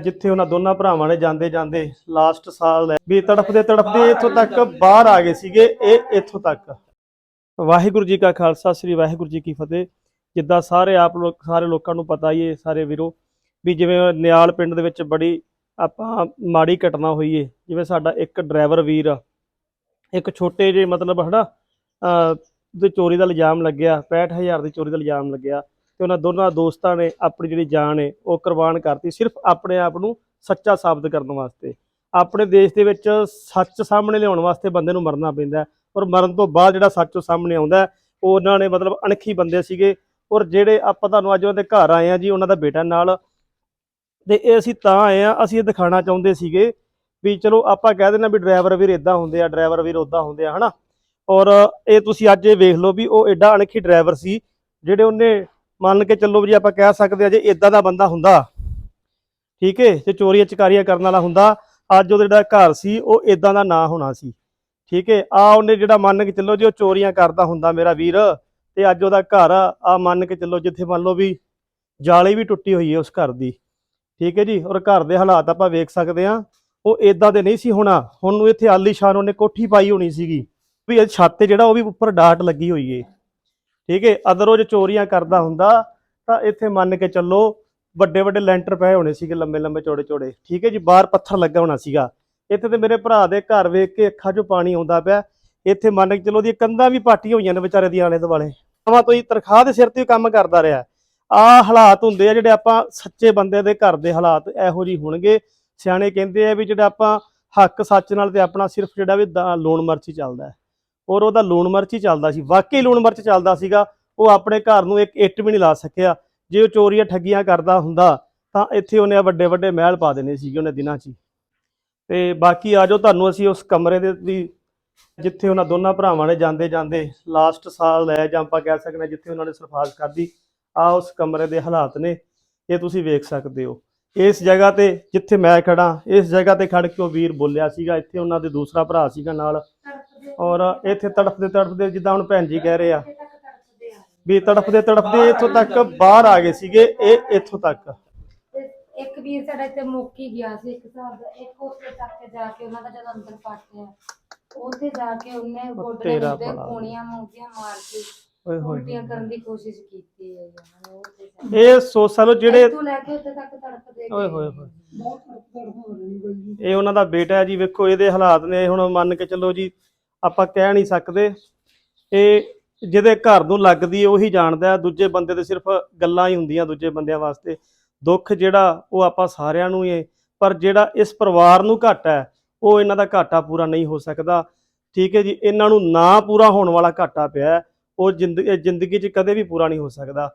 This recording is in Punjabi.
ਜਿੱਥੇ ਉਹਨਾਂ ਦੋਨਾਂ ਭਰਾਵਾਂ ਨੇ ਜਾਂਦੇ ਜਾਂਦੇ ਲਾਸਟ ਸਾਲ ਵੀ ਤੜਫਦੇ ਤੜਫਦੇ ਇੱਥੋਂ ਤੱਕ ਬਾਹਰ ਆ ਗਏ ਸੀਗੇ ਇਹ ਇੱਥੋਂ ਤੱਕ। ਵਾਹਿਗੁਰੂ ਜੀ ਕਾ ਖਾਲਸਾ ਸ੍ਰੀ ਵਾਹਿਗੁਰੂ ਜੀ ਕੀ ਫਤਿਹ। ਜਿੱਦਾਂ ਸਾਰੇ ਆਪ ਲੋਕ ਸਾਰੇ ਲੋਕਾਂ ਨੂੰ ਪਤਾ ਹੀ ਹੈ ਸਾਰੇ ਵੀਰੋ ਵੀ ਜਿਵੇਂ ਨਿਆਲ ਪਿੰਡ ਦੇ ਵਿੱਚ ਬੜੀ ਆਪਾਂ ਮਾੜੀ ਘਟਨਾ ਹੋਈ ਹੈ ਜਿਵੇਂ ਸਾਡਾ ਇੱਕ ਡਰਾਈਵਰ ਵੀਰ ਆ, ਇੱਕ ਛੋਟੇ ਜਿਹੇ ਮਤਲਬ ਹਨਾ ਅਹ ਤੇ ਚੋਰੀ ਦਾ ਇਲਜ਼ਾਮ ਲੱਗਿਆ 65000 ਦੀ ਚੋਰੀ ਦਾ ਇਲਜ਼ਾਮ ਲੱਗਿਆ। ਤੇ ਉਹਨਾਂ ਦੋਨਾਂ ਦੋਸਤਾਂ ਨੇ ਆਪਣੀ ਜਿਹੜੀ ਜਾਨ ਹੈ ਉਹ ਕੁਰਬਾਨ ਕਰਤੀ ਸਿਰਫ ਆਪਣੇ ਆਪ ਨੂੰ ਸੱਚਾ ਸਾਬਤ ਕਰਨ ਵਾਸਤੇ। ਆਪਣੇ ਦੇਸ਼ ਦੇ ਵਿੱਚ ਸੱਚ ਸਾਹਮਣੇ ਲਿਆਉਣ ਵਾਸਤੇ ਬੰਦੇ ਨੂੰ ਮਰਨਾ ਪੈਂਦਾ ਔਰ ਮਰਨ ਤੋਂ ਬਾਅਦ ਜਿਹੜਾ ਸੱਚ ਸਾਹਮਣੇ ਆਉਂਦਾ ਉਹ ਉਹਨਾਂ ਨੇ ਮਤਲਬ ਅਣਖੀ ਬੰਦੇ ਸੀਗੇ ਔਰ ਜਿਹੜੇ ਆਪਾਂ ਤੁਹਾਨੂੰ ਅੱਜ ਉਹਨਾਂ ਦੇ ਘਰ ਆਏ ਆ ਜੀ, ਉਹਨਾਂ ਦਾ ਬੇਟਾ ਨਾਲ। ਤੇ ਇਹ ਅਸੀਂ ਤਾਂ ਆਏ ਆ ਅਸੀਂ ਇਹ ਦਿਖਾਣਾ ਚਾਹੁੰਦੇ ਸੀਗੇ ਵੀ ਚਲੋ ਆਪਾਂ ਕਹਿ ਦਿੰਦੇ ਆ ਵੀ ਡਰਾਈਵਰ ਵੀਰ ਇਦਾਂ ਹੁੰਦੇ ਆ, ਡਰਾਈਵਰ ਵੀਰ ਉਦਾਂ ਹੁੰਦੇ ਆ, ਹਨਾ? ਔਰ ਇਹ ਤੁਸੀਂ ਅੱਜ ਇਹ ਵੇਖ ਲਓ ਵੀ ਉਹ ਐਡਾ ਅਣਖੀ ਡਰਾਈਵਰ ਸੀ, ਜਿਹੜੇ ਉਹਨੇ ਮੰਨ ਕੇ ਚੱਲੋ ਵੀ ਜੀ ਆਪਾਂ ਕਹਿ ਸਕਦੇ ਆ ਜੇ ਇਦਾਂ ਦਾ ਬੰਦਾ ਹੁੰਦਾ, ਠੀਕ ਹੈ ਜੇ ਚੋਰੀਆਂ ਚਕਾਰੀਆਂ ਕਰਨ ਵਾਲਾ ਹੁੰਦਾ, ਅੱਜ ਉਹਦਾ ਜਿਹੜਾ ਘਰ ਸੀ, ਉਹ ਇਦਾਂ ਦਾ ਨਾ ਹੋਣਾ ਸੀ, ਠੀਕ ਹੈ ਆ ਉਹਨੇ ਜਿਹੜਾ ਮੰਨ ਕੇ ਚੱਲੋ ਜੇ ਉਹ ਚੋਰੀਆਂ ਕਰਦਾ ਹੁੰਦਾ ਮੇਰਾ ਵੀਰ, ਤੇ ਅੱਜ ਉਹਦਾ ਘਰ ਆ ਮੰਨ ਕੇ ਚੱਲੋ ਜਿੱਥੇ ਮੰਨ ਲਓ ਵੀ ਜਾਲੀ ਵੀ ਟੁੱਟੀ ਹੋਈ ਹੈ ਉਸ ਘਰ ਦੀ, ਠੀਕ ਹੈ ਜੀ, ਔਰ ਘਰ ਦੇ ਹਾਲਾਤ ਆਪਾਂ ਵੇਖ ਸਕਦੇ ਆ, ਉਹ ਇਦਾਂ ਦੇ ਨਹੀਂ ਸੀ ਹੋਣਾ, ਹੁਣ ਨੂੰ ਇੱਥੇ ਆਲੀਸ਼ਾਨ ਉਹਨੇ ਕੋਠੀ ਪਾਈ ਹੋਣੀ ਸੀਗੀ, ਵੀ ਇਹ ਛੱਤ ਤੇ ਜਿਹੜਾ ਉਹ ਵੀ ਉੱਪਰ ਡਾਟ ਲੱਗੀ ਹੋਈ ਏ। ਠੀਕ ਹੈ ਅਦਰ ਉਹ ਜੇ ਚੋਰੀਆਂ ਕਰਦਾ ਹੁੰਦਾ, ਤਾਂ ਇੱਥੇ ਮੰਨ ਕੇ ਚੱਲੋ ਵੱਡੇ ਵੱਡੇ ਲੈਂਟਰ ਪਏ ਹੋਣੇ ਸੀਗੇ, ਲੰਬੇ ਲੰਬੇ ਚੌੜੇ ਚੌੜੇ, ਠੀਕ ਹੈ ਜੀ, ਬਾਹਰ ਪੱਥਰ ਲੱਗਾ ਹੋਣਾ ਸੀਗਾ। ਇੱਥੇ ਤੇ ਮੇਰੇ ਭਰਾ ਦੇ ਘਰ ਵੇਖ ਕੇ ਅੱਖਾਂ 'ਚੋਂ ਪਾਣੀ ਆਉਂਦਾ ਪਿਆ। ਇੱਥੇ ਮੰਨ ਕੇ ਚੱਲੋ ਉਹਦੀਆਂ ਕੰਧਾਂ ਵੀ ਪਾਟੀਆਂ ਹੋਈਆਂ ਨੇ ਵਿਚਾਰੇ ਦੀਆਂ ਆਲੇ ਦੁਆਲੇ। ਆਵਾਂ ਤੋਂ ਹੀ ਤਨਖਾਹ ਦੇ ਸਿਰ ਤੇ ਕੰਮ ਕਰਦਾ ਰਿਹਾ। ਆ ਹਾਲਾਤ ਹੁੰਦੇ ਆ ਜਿਹੜੇ ਆਪਾਂ ਸੱਚੇ ਬੰਦੇ ਦੇ ਘਰ ਦੇ ਹਾਲਾਤ ਇਹੋ ਜਿਹੀ ਹੋਣਗੇ। ਸਿਆਣੇ ਕਹਿੰਦੇ ਆ ਵੀ ਜਿਹੜਾ ਆਪਾਂ ਹੱਕ ਸੱਚ ਨਾਲ ਤੇ ਆਪਣਾ ਸਿਰਫ ਜਿਹੜਾ ਵੀ ਦਾ- ਲੂਣ ਮਿਰਚ ਚੱਲਦਾ ਔਰ ਉਹਦਾ ਲੂਣ ਮਿਰਚ ਹੀ ਚੱਲਦਾ ਸੀ। ਵਾਕਈ ਲੂਣ ਮਿਰਚ ਚੱਲਦਾ ਸੀਗਾ, ਉਹ ਆਪਣੇ ਘਰ ਨੂੰ ਇੱਕ ਇੱਟ ਵੀ ਨਹੀਂ ਲਾ ਸਕਿਆ। ਜੇ ਉਹ ਚੋਰੀਆਂ ਠੱਗੀਆਂ ਕਰਦਾ ਹੁੰਦਾ, ਤਾਂ ਇੱਥੇ ਉਹਨੇ ਆਹ ਵੱਡੇ ਵੱਡੇ ਮਹਿਲ ਪਾ ਦੇਣੇ ਸੀਗੇ ਉਹਨੇ ਦਿਨਾਂ 'ਚ ਹੀ। ਤੇ ਬਾਕੀ ਆਜੋ ਤੁਹਾਨੂੰ ਅਸੀਂ ਉਸ ਕਮਰੇ ਦੇ ਵੀ ਜਿੱਥੇ ਉਹਨਾਂ ਦੋਨਾਂ ਭਰਾਵਾਂ ਨੇ ਜਾਂਦੇ ਜਾਂਦੇ ਲਾਸਟ ਸਾਲ ਹੈ ਜਾਂ ਆਪਾਂ ਕਹਿ ਸਕਦੇ ਹਾਂ ਜਿੱਥੇ ਉਹਨਾਂ ਨੇ ਸਰਫਾਜ਼ ਕਰਦੀ, ਆ ਉਸ ਕਮਰੇ ਦੇ ਹਾਲਾਤ ਨੇ, ਇਹ ਤੁਸੀਂ ਵੇਖ ਸਕਦੇ ਹੋ। ਇਸ ਜਗ੍ਹਾ ਤੇ ਜਿੱਥੇ ਮੈਂ ਖੜਾ ਇਸ ਜਗ੍ਹਾ ਤੇ ਖੜ ਕੇ ਉਹ ਵੀਰ ਬੋਲਿਆ ਸੀਗਾ, ਇੱਥੇ ਉਹਨਾਂ ਦੇ ਦੂਸਰਾ ਭਰਾ ਸੀਗਾ ਨਾਲ। ਔਰ ਇੱਥੇ ਤੜਫਦੇ ਤੜਫਦੇ ਜਿੱਦਾਂ ਹੁਣ ਭੈਣ ਜੀ ਕਹਿ ਰਹੇ ਆ ਵੀ ਤੜਫਦੇ ਤੜਫਦੇ ਇੱਥੋਂ ਤੱਕ ਬਾਹਰ ਆ ਗਏ ਸੀਗੇ ਇਹ ਇੱਥੋਂ ਤੱਕ। ਇੱਕ ਵੀਰ ਸਾਡਾ ਇੱਥੇ ਮੁੱਕ ਹੀ ਗਿਆ ਸੀ ਇੱਕ ਹਿਸਾਬ ਦਾ ਇੱਕ ਉੱਥੇ ਤੱਕ ਜਾ ਕੇ ਉਹਨਾਂ ਦਾ ਜਦੋਂ ਅੰਦਰ ਪਾਟਿਆ ਉੱਥੇ ਜਾ ਕੇ ਉਹਨੇ ਗੋਡੇ ਦੇ। ਕੋਣੀਆਂ ਮੂੰਗੀਆਂ ਮਾਰ ਕੇ ਓਏ ਹੋਏ ਉਲਟੀਆਂ ਕਰਨ ਦੀ ਕੋਸ਼ਿਸ਼ ਕੀਤੀ ਹੈ ਜਾ- ਇਹ ਸੋਚ ਲਓ ਜਿਹੜੇ ਇੱਥੋਂ ਲੈ ਕੇ ਉੱਥੇ ਤੱਕ ਤੜਪਦੇ ਓਏ। ਹੋਏ ਹੋਏ। ਇਹ ਉਹਨਾਂ ਦਾ ਬੇਟਾ ਹੈ ਜੀ ਵੇਖੋ ਇਹਦੇ ਹਾਲਾਤ ਨੇ ਹੁਣ ਮੰਨ ਕੇ ਚੱਲੋ ਜੀ ਆਪਾਂ ਕਹਿ ਨਹੀਂ ਸਕਦੇ। ਇਹ ਜਿਹਦੇ ਘਰ ਨੂੰ ਲੱਗਦੀ ਉਹੀ ਜਾਣਦਾ ਦੂਜੇ ਬੰਦੇ ਤੇ ਸਿਰਫ ਗੱਲਾਂ ਹੀ ਹੁੰਦੀਆਂ ਦੂਜੇ ਬੰਦਿਆਂ ਵਾਸਤੇ। ਦੁੱਖ ਜਿਹੜਾ ਉਹ ਆਪਾਂ ਸਾਰਿਆਂ ਨੂੰ ਹੀ ਹੈ। ਪਰ ਜਿਹੜਾ ਇਸ ਪਰਿਵਾਰ ਨੂੰ ਘਾਟਾ ਹੈ ਉਹ ਇਹਨਾਂ ਦਾ ਘਾਟਾ ਪੂਰਾ ਨਹੀਂ ਹੋ ਸਕਦਾ। ਠੀਕ ਹੈ ਜੀ ਇਹਨਾਂ ਨੂੰ ਨਾ ਪੂਰਾ ਹੋਣ ਵਾਲਾ ਘਾਟਾ ਪਿਆ ਹੈ, ਉਹ ਜ਼ਿੰਦਗੀ ਜ਼ਿੰਦਗੀ 'ਚ ਕਦੇ ਵੀ ਪੂਰਾ ਨਹੀਂ ਹੋ ਸਕਦਾ।